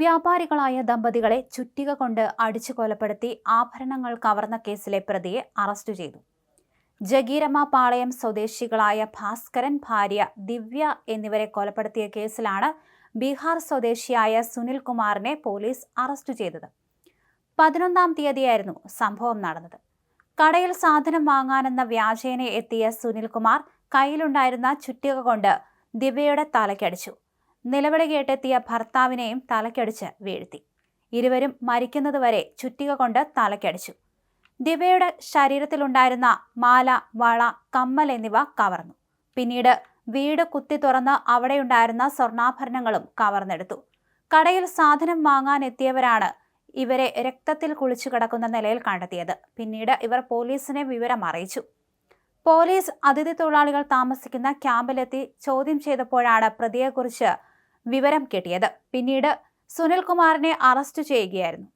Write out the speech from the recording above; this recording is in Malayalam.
വ്യാപാരികളായ ദമ്പതികളെ ചുറ്റിക കൊണ്ട് അടിച്ചു കൊലപ്പെടുത്തി ആഭരണങ്ങൾ കവർന്ന കേസിലെ പ്രതിയെ അറസ്റ്റ് ചെയ്തു. ജഗീരമ്മ പാളയം സ്വദേശികളായ ഭാസ്കരൻ ഭാര്യ ദിവ്യ എന്നിവരെ കൊലപ്പെടുത്തിയ കേസിലാണ് ബീഹാർ സ്വദേശിയായ സുനിൽ കുമാറിനെ പോലീസ് അറസ്റ്റ് ചെയ്തത്. പതിനൊന്നാം തീയതിയായിരുന്നു സംഭവം നടന്നത്. കടയിൽ സാധനം വാങ്ങാനെന്ന വ്യാജേന എത്തിയ സുനിൽകുമാർ കയ്യിലുണ്ടായിരുന്ന ചുറ്റിക കൊണ്ട് ദിവ്യയുടെ തലക്കടിച്ചു നിലവിളി കേട്ടെത്തിയ ഭർത്താവിനെയും തലക്കടിച്ച് വീഴ്ത്തി. ഇരുവരും മരിക്കുന്നതുവരെ ചുറ്റിക കൊണ്ട് തലക്കടിച്ചു. ദിവ്യയുടെ ശരീരത്തിലുണ്ടായിരുന്ന മാല വള കമ്മൽ എന്നിവ കവർന്നു. പിന്നീട് വീട് കുത്തി തുറന്ന് അവിടെയുണ്ടായിരുന്ന സ്വർണാഭരണങ്ങളും കവർന്നെടുത്തു. കടയിൽ സാധനം വാങ്ങാൻ എത്തിയവരാണ് ഇവരെ രക്തത്തിൽ കുളിച്ചു കിടക്കുന്ന നിലയിൽ കണ്ടെത്തിയത്. പിന്നീട് ഇവർ പോലീസിനെ വിവരം അറിയിച്ചു. പോലീസ് അതിഥി തൊഴിലാളികൾ താമസിക്കുന്ന ക്യാമ്പിലെത്തി ചോദ്യം ചെയ്തപ്പോഴാണ് പ്രതിയെക്കുറിച്ച് വിവരം കിട്ടിയത്. പിന്നീട് സുനിൽകുമാറിനെ അറസ്റ്റ് ചെയ്യുകയായിരുന്നു.